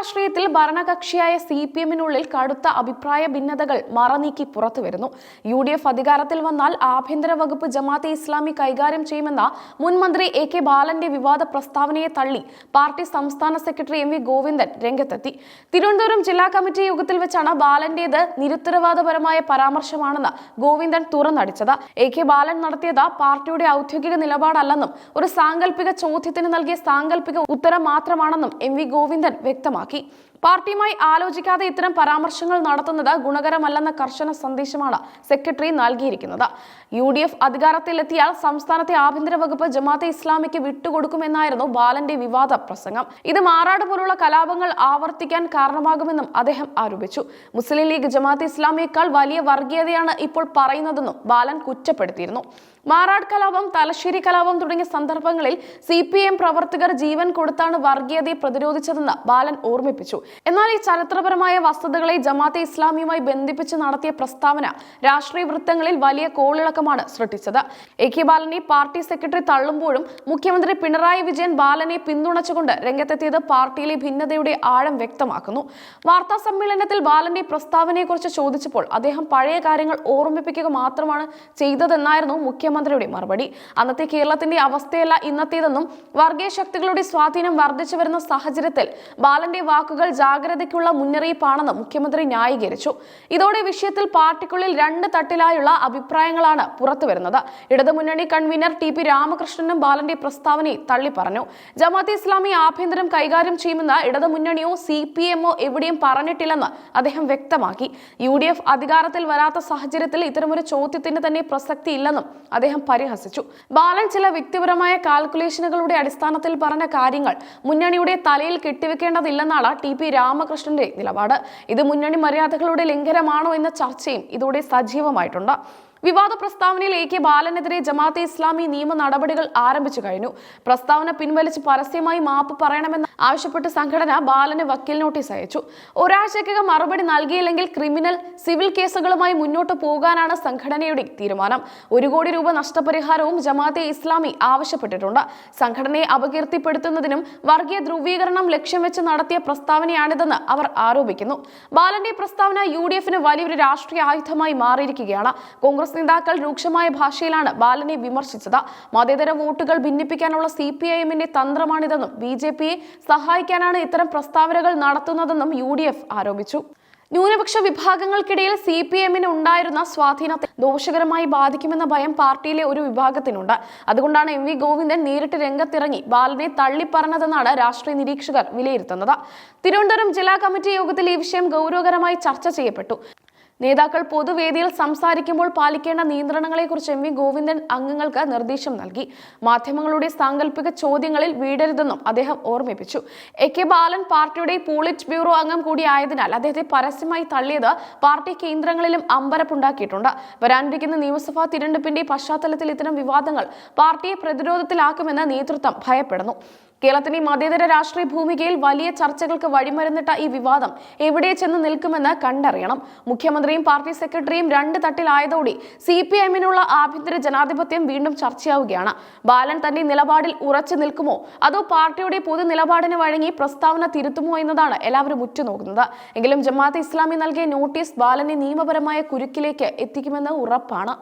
രാഷ്ട്രീയത്തിൽ ഭരണകക്ഷിയായ C P എമ്മിനുള്ളിൽ കടുത്ത അഭിപ്രായ ഭിന്നതകൾ മറനീക്കി പുറത്തുവരുന്നു. യു ഡി എഫ് അധികാരത്തിൽ വന്നാൽ ആഭ്യന്തര വകുപ്പ് ജമാഅത്തെ ഇസ്ലാമി കൈകാര്യം ചെയ്യുമെന്ന മുൻമന്ത്രി എ കെ ബാലന്റെ വിവാദ പ്രസ്താവനയെ തള്ളി പാർട്ടി സംസ്ഥാന സെക്രട്ടറി എം വി ഗോവിന്ദൻ രംഗത്തെത്തി. തിരുവനന്തപുരം ജില്ലാ കമ്മിറ്റി യോഗത്തിൽ വെച്ചാണ് ബാലന്റേത് നിരുത്തരവാദപരമായ പരാമർശമാണെന്ന് ഗോവിന്ദൻ തുറന്നടിച്ചത്. എ കെ ബാലൻ നടത്തിയത് പാർട്ടിയുടെ ഔദ്യോഗിക നിലപാടല്ലെന്നും ഒരു സാങ്കല്പിക ചോദ്യത്തിന് നൽകിയ സാങ്കല്പിക ഉത്തരം മാത്രമാണെന്നും എം വി ഗോവിന്ദൻ വ്യക്തമാക്കി. നോക്കി പാർട്ടിയുമായി ആലോചിക്കാതെ ഇത്തരം പരാമർശങ്ങൾ നടത്തുന്നത് ഗുണകരമല്ലെന്ന കർശന സന്ദേശമാണ് സെക്രട്ടറി നൽകിയിരിക്കുന്നത്. യു ഡി എഫ് അധികാരത്തിലെത്തിയാൽ സംസ്ഥാനത്തെ ആഭ്യന്തര വകുപ്പ് ജമാഅത്തെ ഇസ്ലാമിക്ക് വിട്ടുകൊടുക്കുമെന്നായിരുന്നു ബാലന്റെ വിവാദ പ്രസംഗം. ഇത് മാറാട് പോലുള്ള കലാപങ്ങൾ ആവർത്തിക്കാൻ കാരണമാകുമെന്നും അദ്ദേഹം ആരോപിച്ചു. മുസ്ലിം ലീഗ് ജമാഅത്തെ ഇസ്ലാമിയേക്കാൾ വലിയ വർഗീയതയാണ് ഇപ്പോൾ പറയുന്നതെന്നും ബാലൻ കുറ്റപ്പെടുത്തിയിരുന്നു. മാറാട് കലാപം തലശ്ശേരി കലാപം തുടങ്ങിയ സന്ദർഭങ്ങളിൽ സി പ്രവർത്തകർ ജീവൻ കൊടുത്താണ് വർഗീയതയെ പ്രതിരോധിച്ചതെന്ന് ബാലൻ ഓർമ്മിപ്പിച്ചു. എന്നാൽ ഈ ചരിത്രപരമായ വസ്തുതകളെ ജമാഅത്തെ ഇസ്ലാമിയുമായി ബന്ധിപ്പിച്ച് നടത്തിയ പ്രസ്താവന രാഷ്ട്രീയ വൃത്തങ്ങളിൽ വലിയ കോളിളക്കമാണ് സൃഷ്ടിച്ചത്. എ കെ ബാലനെ പാർട്ടി സെക്രട്ടറി തള്ളുമ്പോഴും മുഖ്യമന്ത്രി പിണറായി വിജയൻ ബാലനെ പിന്തുണച്ചുകൊണ്ട് രംഗത്തെത്തിയത് പാർട്ടിയിലെ ഭിന്നതയുടെ ആഴം വ്യക്തമാക്കുന്നു. വാർത്താ സമ്മേളനത്തിൽ ബാലന്റെ പ്രസ്താവനയെക്കുറിച്ച് ചോദിച്ചപ്പോൾ അദ്ദേഹം പഴയ കാര്യങ്ങൾ ഓർമ്മിപ്പിക്കുക മാത്രമാണ് ചെയ്തതെന്നായിരുന്നു മുഖ്യമന്ത്രിയുടെ മറുപടി. അന്നത്തെ കേരളത്തിന്റെ അവസ്ഥയല്ല ഇന്നത്തേതെന്നും വർഗീയ ശക്തികളുടെ സ്വാധീനം വർദ്ധിച്ചു വരുന്ന സാഹചര്യത്തിൽ ബാലന്റെ വാക്കുകൾ ജാഗ്രതയ്ക്കുള്ള മുന്നറിയിപ്പാണെന്ന് മുഖ്യമന്ത്രി ന്യായീകരിച്ചു. ഇതോടെ വിഷയത്തിൽ പാർട്ടിക്കുള്ളിൽ രണ്ട് തട്ടിലായുള്ള അഭിപ്രായങ്ങളാണ് പുറത്തുവരുന്നത്. ഇടതുമുന്നണി കൺവീനർ ടി പി രാമകൃഷ്ണനും ബാലന്റെ പ്രസ്താവനയെ തള്ളിപ്പറഞ്ഞു. ജമാഅത്തെ ഇസ്ലാമി ആഭ്യന്തരം കൈകാര്യം ചെയ്യുമെന്ന് ഇടതുമുന്നണിയോ സി പി എമ്മോ എവിടെയും പറഞ്ഞിട്ടില്ലെന്ന് അദ്ദേഹം വ്യക്തമാക്കി. യു ഡി എഫ് അധികാരത്തിൽ വരാത്ത സാഹചര്യത്തിൽ ഇത്തരമൊരു ചോദ്യത്തിന് തന്നെ പ്രസക്തി ഇല്ലെന്നും അദ്ദേഹം പരിഹസിച്ചു. ബാലൻ ചില വ്യക്തിപരമായ കാൽക്കുലേഷനുകളുടെ അടിസ്ഥാനത്തിൽ പറഞ്ഞ കാര്യങ്ങൾ മുന്നണിയുടെ തലയിൽ കെട്ടിവെക്കേണ്ടതില്ലെന്നാണ് ടി പി രാമകൃഷ്ണന്റെ നിലപാട്. ഇത് മുന്നണി മര്യാദകളുടെ ലംഘനമാണോ എന്ന ചർച്ചയും ഇതോടെ സജീവമായിട്ടുണ്ട്. വിവാദ പ്രസ്താവനയിൽ എ കെ ബാലനെതിരെ ജമാഅത്തെ ഇസ്ലാമി നിയമ നടപടികൾ ആരംഭിച്ചു കഴിഞ്ഞു. പ്രസ്താവന പിൻവലിച്ച് പരസ്യമായി മാപ്പ് പറയണമെന്ന് ആവശ്യപ്പെട്ട് സംഘടന ബാലന് വക്കീൽ നോട്ടീസ് അയച്ചു. ഒരാഴ്ചക്കകം മറുപടി നൽകിയില്ലെങ്കിൽ ക്രിമിനൽ സിവിൽ കേസുകളുമായി മുന്നോട്ട് പോകാനാണ് സംഘടനയുടെ തീരുമാനം. ഒരു കോടി രൂപ നഷ്ടപരിഹാരവും ജമാഅത്തെ ഇസ്ലാമി ആവശ്യപ്പെട്ടിട്ടുണ്ട്. സംഘടനയെ അപകീർത്തിപ്പെടുത്തുന്നതിനും വർഗീയ ധ്രുവീകരണം ലക്ഷ്യം വെച്ച് നടത്തിയ പ്രസ്താവനയാണിതെന്ന് അവർ ആരോപിക്കുന്നു. ബാലന്റെ പ്രസ്താവന യു വലിയൊരു രാഷ്ട്രീയ ആയുധമായി മാറിയിരിക്കുകയാണ്. കോൺഗ്രസ് നേതാക്കൾ രൂക്ഷമായ ഭാഷയിലാണ് ബാലനെ വിമർശിച്ചത്. മതേതര വോട്ടുകൾ ഭിന്നിപ്പിക്കാനുള്ള സി പി ഐ എമ്മിന്റെ തന്ത്രമാണിതെന്നും ബി ജെ പിയെ സഹായിക്കാനാണ് ഇത്തരം പ്രസ്താവനകൾ നടത്തുന്നതെന്നും യു ഡി എഫ് ആരോപിച്ചു. ന്യൂനപക്ഷ വിഭാഗങ്ങൾക്കിടയിൽ സി പി എമ്മിന് ഉണ്ടായിരുന്ന സ്വാധീനത്തെ ദോഷകരമായി ബാധിക്കുമെന്ന ഭയം പാർട്ടിയിലെ ഒരു വിഭാഗത്തിനുണ്ട്. അതുകൊണ്ടാണ് എം വി ഗോവിന്ദൻ നേരിട്ട് രംഗത്തിറങ്ങി ബാലനെ തള്ളിപ്പറഞ്ഞതെന്നാണ് രാഷ്ട്രീയ നിരീക്ഷകർ വിലയിരുത്തുന്നത്. തിരുവനന്തപുരം ജില്ലാ കമ്മിറ്റി യോഗത്തിൽ ഈ വിഷയം ഗൗരവകരമായി ചർച്ച ചെയ്യപ്പെട്ടു. നേതാക്കൾ പൊതുവേദിയിൽ സംസാരിക്കുമ്പോൾ പാലിക്കേണ്ട നിയന്ത്രണങ്ങളെക്കുറിച്ച് എം വി ഗോവിന്ദൻ അംഗങ്ങൾക്ക് നിർദ്ദേശം നൽകി. മാധ്യമങ്ങളുടെ സാങ്കല്പിക ചോദ്യങ്ങളിൽ വീടരുതെന്നും അദ്ദേഹം ഓർമ്മിപ്പിച്ചു. എ കെ ബാലൻ പാർട്ടിയുടെ പോളിറ്റ് ബ്യൂറോ അംഗം കൂടിയായതിനാൽ അദ്ദേഹത്തെ പരസ്യമായി തള്ളിയത് പാർട്ടി കേന്ദ്രങ്ങളിലും അമ്പരപ്പുണ്ടാക്കിയിട്ടുണ്ട്. വരാനിരിക്കുന്ന നിയമസഭാ തിരഞ്ഞെടുപ്പിന്റെ പശ്ചാത്തലത്തിൽ ഇത്തരം വിവാദങ്ങൾ പാർട്ടിയെ പ്രതിരോധത്തിലാക്കുമെന്ന് നേതൃത്വം ഭയപ്പെടുന്നു. കേരളത്തിന്റെ മതേതര രാഷ്ട്രീയ ഭൂമികയിൽ വലിയ ചർച്ചകൾക്ക് വഴിമരുന്നിട്ട ഈ വിവാദം എവിടെ ചെന്ന് നിൽക്കുമെന്ന് കണ്ടറിയണം. മുഖ്യമന്ത്രിയും പാർട്ടി സെക്രട്ടറിയും രണ്ട് തട്ടിലായതോടെ സി പി എമ്മിനുള്ള ആഭ്യന്തര ജനാധിപത്യം വീണ്ടും ചർച്ചയാവുകയാണ്. ബാലൻ തന്റെ നിലപാടിൽ ഉറച്ചു നിൽക്കുമോ? അതോ പാർട്ടിയുടെ പൊതു നിലപാടിന് വഴങ്ങി പ്രസ്താവന തിരുത്തുമോ എന്നതാണ് എല്ലാവരും ഉറ്റുനോക്കുന്നത്. എങ്കിലും ജമാഅത്ത് ഇസ്ലാമി നൽകിയ നോട്ടീസ് ബാലനെ നിയമപരമായ കുരുക്കിലേക്ക് എത്തിക്കുമെന്ന് ഉറപ്പാണ്.